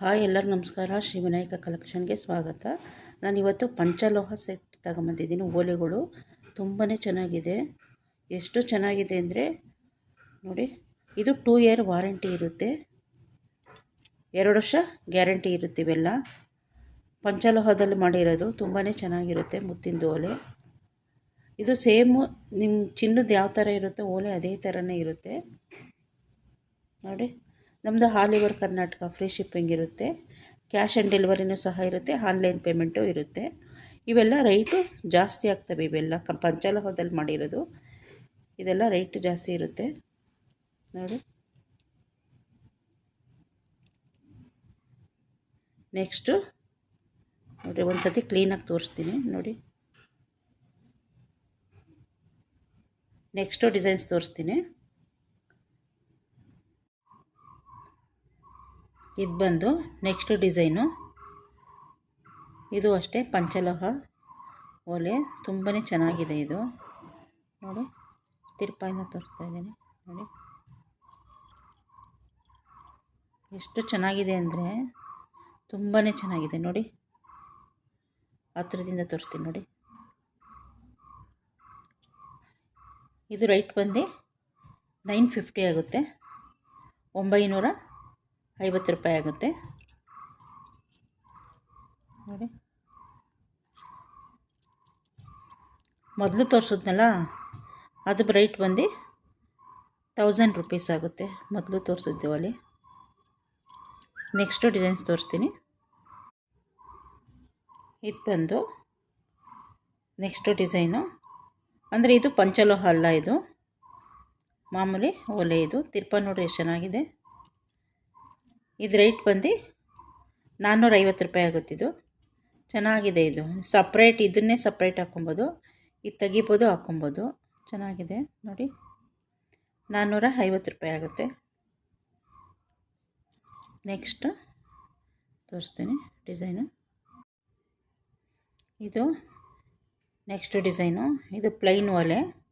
Hi ಎಲ್ಲರೂ, ನಮಸ್ಕಾರ. ಶ್ರೀ ವಿನಾಯಕ ಕಲೆಕ್ಷನ್ಗೆ ಸ್ವಾಗತ. ನಾನು ಇವತ್ತು ಪಂಚಲೋಹ ಸೆಟ್ ತಗೊಂಬಂದಿದ್ದೀನಿ. ಓಲೆಗಳು ತುಂಬಾ ಚೆನ್ನಾಗಿದೆ. ಎಷ್ಟು ಚೆನ್ನಾಗಿದೆ ಅಂದರೆ, ನೋಡಿ, ಇದು ಟೂ ಇಯರ್ ವಾರಂಟಿ ಇರುತ್ತೆ. ಎರಡು ವರ್ಷ ಗ್ಯಾರಂಟಿ ಇರುತ್ತೆ ಇವೆಲ್ಲ. ಪಂಚಲೋಹದಲ್ಲಿ ಮಾಡಿರೋದು ತುಂಬಾ ಚೆನ್ನಾಗಿರುತ್ತೆ ಮುತ್ತಿಂದು ಓಲೆ. ಇದು ಸೇಮು ನಿಮ್ಮ ಚಿನ್ನದ ಯಾವ ಥರ ಇರುತ್ತೋ ಓಲೆ ಅದೇ ಥರನೇ ಇರುತ್ತೆ. ನೋಡಿ ನಮ್ಮದು all over Karnataka free shipping ಇರುತ್ತೆ. ಕ್ಯಾಶ್ ಆ್ಯಂಡ್ ಡೆಲಿವರಿನೂ ಸಹ ಇರುತ್ತೆ, ಆನ್ಲೈನ್ ಪೇಮೆಂಟು ಇರುತ್ತೆ. ಇವೆಲ್ಲ ರೈಟು ಜಾಸ್ತಿ ಆಗ್ತವೆ ಇವೆಲ್ಲ. ಕ, ಪಂಚಲೋಹದಲ್ಲಿ ಮಾಡಿರೋದು. ಇದೆಲ್ಲ ರೈಟ್ ಜಾಸ್ತಿ ಇರುತ್ತೆ. ನೋಡಿ. ನೆಕ್ಸ್ಟು, ನೋಡಿ ಒಂದು ಸತಿ ಕ್ಲೀನಾಗಿ ತೋರಿಸ್ತೀನಿ, ನೋಡಿ. ನೆಕ್ಸ್ಟು ಡಿಸೈನ್ಸ್ ತೋರಿಸ್ತೀನಿ. ಇದು ಬಂದು ನೆಕ್ಸ್ಟ್ ಡಿಸೈನು. ಇದು ಅಷ್ಟೇ ಪಂಚಲೋಹ. ಓಲೆ ತುಂಬಾ ಚೆನ್ನಾಗಿದೆ ಇದು. ನೋಡಿ, ತಿರುಪಾಯಿನ ತೋರಿಸ್ತಾ ಇದ್ದೀನಿ. ನೋಡಿ. ಎಷ್ಟು ಚೆನ್ನಾಗಿದೆ ಅಂದರೆ ತುಂಬಾ ಚೆನ್ನಾಗಿದೆ. ನೋಡಿ. ಹತ್ರದಿಂದ ತೋರಿಸ್ತೀನಿ. ನೋಡಿ. ಇದು ರೈಟ್ ಬಂದು ನೈನ್ ಫಿಫ್ಟಿ ಆಗುತ್ತೆ. ಒಂಬೈನೂರ ಐವತ್ತು ರೂಪಾಯಿ ಆಗುತ್ತೆ. ನೋಡಿ. ಮೊದಲು ತೋರಿಸಿದ್ನಲ್ಲ, ಅದು ಬ್ರೈಟ್ ಬಂದು ತೌಸಂಡ್ ರುಪೀಸ್ ಆಗುತ್ತೆ. ಮೊದಲು ತೋರಿಸಿದ್ದೆ ಅಲ್ಲಿ. ನೆಕ್ಸ್ಟು ಡಿಸೈನ್ಸ್ ತೋರಿಸ್ತೀನಿ. ಇದು ಬಂದು ನೆಕ್ಸ್ಟು ಡಿಸೈನು ಅಂದರೆ ಇದು ಪಂಚಲೋಹ ಅಲ್ಲ ಇದು. ಮಾಮೂಲಿ ಓಲೆ ಇದು. ತಿರ್ಪ ನೋಡಿ ಎಷ್ಟು ಚೆನ್ನಾಗಿದೆ. ಇದು ರೇಟ್ ಬಂದು ನಾನ್ನೂರೈವತ್ತು ರೂಪಾಯಿ ಆಗುತ್ತಿದ್ದು ಚೆನ್ನಾಗಿದೆ ಇದು. ಸಪ್ರೇಟ್ ಇದನ್ನೇ ಸಪ್ರೇಟ್ ಹಾಕ್ಕೊಬೋದು. ಇದು ತೆಗಿಬೋದು, ಹಾಕ್ಕೊಬೋದು. ಚೆನ್ನಾಗಿದೆ. ನೋಡಿ. ನಾನ್ನೂರ ಐವತ್ತು ರೂಪಾಯಿ ಆಗುತ್ತೆ. ನೆಕ್ಸ್ಟ್ ತೋರಿಸ್ತೀನಿ ಡಿಸೈನು. ಇದು ನೆಕ್ಸ್ಟ್ ಡಿಸೈನು. ಇದು ಪ್ಲೈನ್ ಒಲೆ.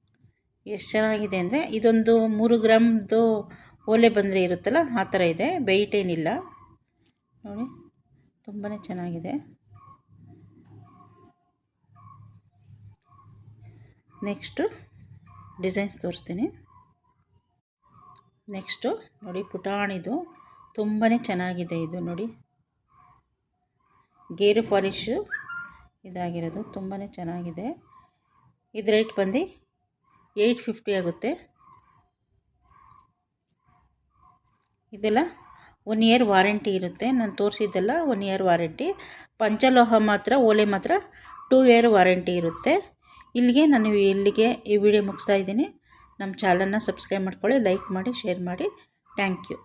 ಎಷ್ಟು ಚೆನ್ನಾಗಿದೆ ಅಂದರೆ ಇದೊಂದು ಮೂರು ಗ್ರಾಮ್ದು ಓಲೆ ಬಂದರೆ ಇರುತ್ತಲ್ಲ, ಆ ಥರ ಇದೆ. ವೆಯ್ಟ್ ಏನಿಲ್ಲ. ನೋಡಿ ತುಂಬಾ ಚೆನ್ನಾಗಿದೆ. ನೆಕ್ಸ್ಟು ಡಿಸೈನ್ಸ್ ತೋರಿಸ್ತೀನಿ. ನೆಕ್ಸ್ಟು ನೋಡಿ ಪುಟಾಣಿದು ತುಂಬಾ ಚೆನ್ನಾಗಿದೆ ಇದು ನೋಡಿ. ಗೇರು ಪಾಲಿಶು ಇದಾಗಿರೋದು. ತುಂಬಾ ಚೆನ್ನಾಗಿದೆ. ಇದು ರೇಟ್ ಬಂದು ಏಯ್ಟ್ ಫಿಫ್ಟಿ ಆಗುತ್ತೆ. ಇದೆಲ್ಲ ಒನ್ ಇಯರ್ ವಾರಂಟಿ ಇರುತ್ತೆ. ನಾನು ತೋರಿಸಿದ್ದೆಲ್ಲ ಒನ್ ಇಯರ್ ವಾರಂಟಿ ಪಂಚಲೋಹ ಮಾತ್ರ, ಓಲೆ ಮಾತ್ರ ಟೂ ಇಯರ್ ವಾರಂಟಿ ಇರುತ್ತೆ. ಇಲ್ಲಿಗೆ ನಾನು ಇಲ್ಲಿಗೆ ಈ ವಿಡಿಯೋ ಮುಗಿಸ್ತಾ ಇದ್ದೀನಿ. ನಮ್ಮ ಚಾನಲ್ನ ಸಬ್ಸ್ಕ್ರೈಬ್ ಮಾಡ್ಕೊಳ್ಳಿ ಲೈಕ್ ಮಾಡಿ ಶೇರ್ ಮಾಡಿ. Thank you